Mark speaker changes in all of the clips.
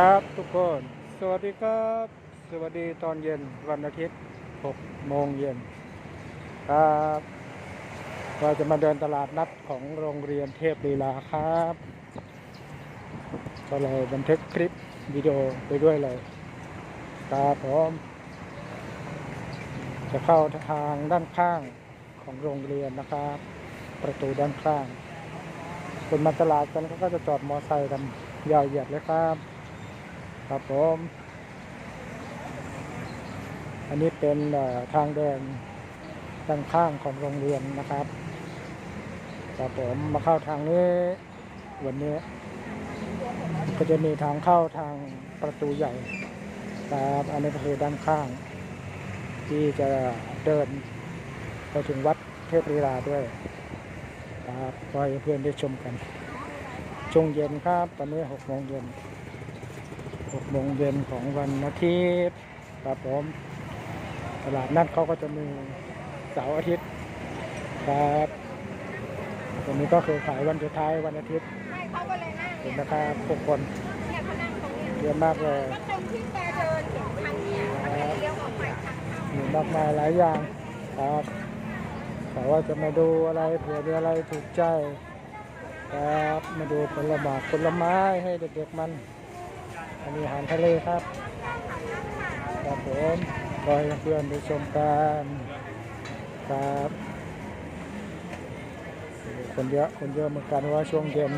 Speaker 1: ครับทุกคน สวัสดีครับ สวัสดีตอนเย็นวันอาทิตย์6โมงเย็นครับเราจะมาเดินตลาดนัดของโรงเรียนเทพลีลาครับ ก็เลยบันทึกคลิปวิดีโอไปด้วยเลยครับผมจะเข้าทางด้านข้างของโรงเรียนนะครับ ประตูด้านข้างคนมาตลาดกันเขาก็จะจอดมอไซค์กันยาวเหยียดเลยครับ ครับผม อันนี้เป็นทางเดินด้านข้างของโรงเรียนนะครับครับผมมาเข้าทางนี้วันนี้ ก็จะมีทางเข้าทางประตูใหญ่ครับอันนี้ก็คือด้านข้าง ที่จะเดินไปถึงวัดเทพลีลาด้วยครับก็ให้เพื่อนได้ชมกันช่วงเย็นครับ ตอนนี้หกโมงเย็น หกโมงเย็นของวันอาทิตย์ครับผมตลาดนัดเขาก็จะมีเสาร์อาทิตย์ครับวันนี้ก็คือขายวันสุดท้ายวันอาทิตย์
Speaker 2: ให้เขาก็เลยนั่ง
Speaker 1: เห็
Speaker 2: เนี่ย
Speaker 1: นะครับทุกคน
Speaker 2: เนี่ยเขานั่งตรงเนี้ย
Speaker 1: เยอะมากเลย
Speaker 2: ก็ตรงที่แกเดินเห็นทางเนี่ยมันจะเลี้ยวออกไปทางเข้า
Speaker 1: มีมากมายหลายอย่างครับแต่ว่าจะมาดูอะไรเผื่อมีอะไรถูกใจครับมาดูผลไม้ผลไม้ให้เด็กๆมัน อันนี้อาหารทะเลครับครับผมรอให้เพื่อนไปชมกันครับคนเยอะคนเยอะเหมือนกันว่าช่วงเย็น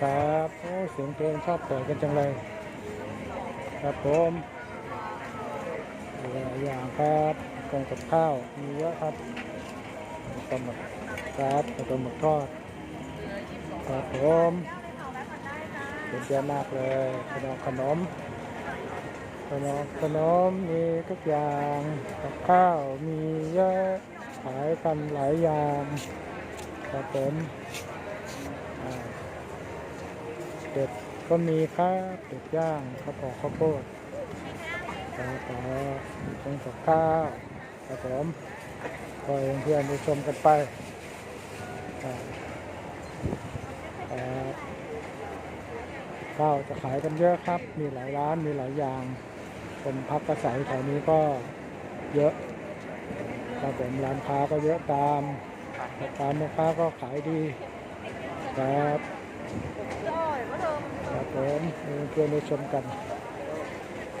Speaker 1: ครับโอ้เสียงเพลงชอบเปิดกันจังเลย ครับผมหลายอย่างครับกงกับข้าวมีเยอะครับปลาหมึกครับปลาหมึกทอดครับผม เยอะมากเลยขนมขนมขนมขนมมีทุกอย่างกับข้าวมีเยอะขายกันหลายอย่างครับผมอ่าเป็ดก็มีครับเป็ดย่างข้าวปอกข้าวโพดครับต่อตรงกับข้าวครับผมก็ให้เพื่อนๆไปชมกันไปครับครับ ข้าวจะขายกันเยอะครับ มีหลายร้านมีหลายอย่างคนพักอาศัยแถวนี้ก็เยอะครับผมร้านค้าก็เยอะตามตามแม่ค้าก็ขายดีครับ
Speaker 2: โจ้ยก็เดิม
Speaker 1: ครับผมเพื่อนได้ชมกัน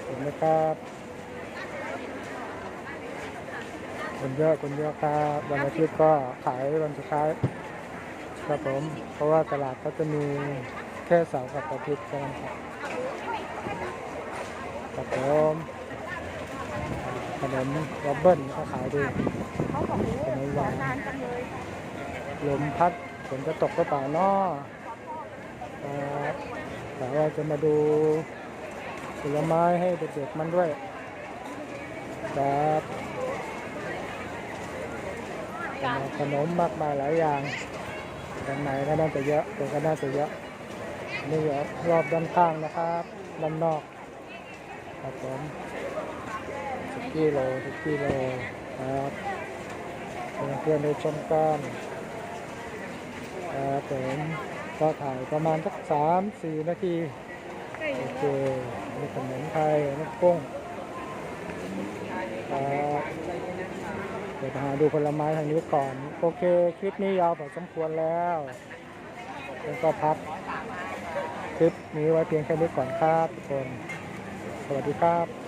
Speaker 1: เห็นไหมครับคนเยอะคนเยอะครับวันอาทิตย์ก็ขายวันสุดท้ายครับผมเพราะว่าตลาดก็จะมี ค่เสาร์กับอาทิตย์กันครับครับผมขนมรับเบิ้ลก็ขายดี
Speaker 2: ขาบอกโอ้โหรอนานล
Speaker 1: มพัดฝนจะตกก็เปล่าเนาะแต่ว่าจะมาดูผลไม้ให้เด็กๆมันด้วยครับขนมมากมายหลายอย่างด้านในก็น่าจะเยอะตัวก็น่าจะเยอะ นี่รอบด้านข้างนะครับด้านนอกครับผมสิบกิโลสิบกิโลครับเพื่อนๆได้ชมกันครับผมก็ถ่ายประมาณสักสามสี่นาทีโอเคมีขนมไทยน้ำกุ้งครับเดี๋ยวหาดูผลไม้ทางนี้ก่อน โอเค คลิปนี้ยาวพอสมควรแล้วแล้วก็พัก คลิปนี้ไว้เพียงแค่นี้ก่อนครับทุกคน สวัสดีครับ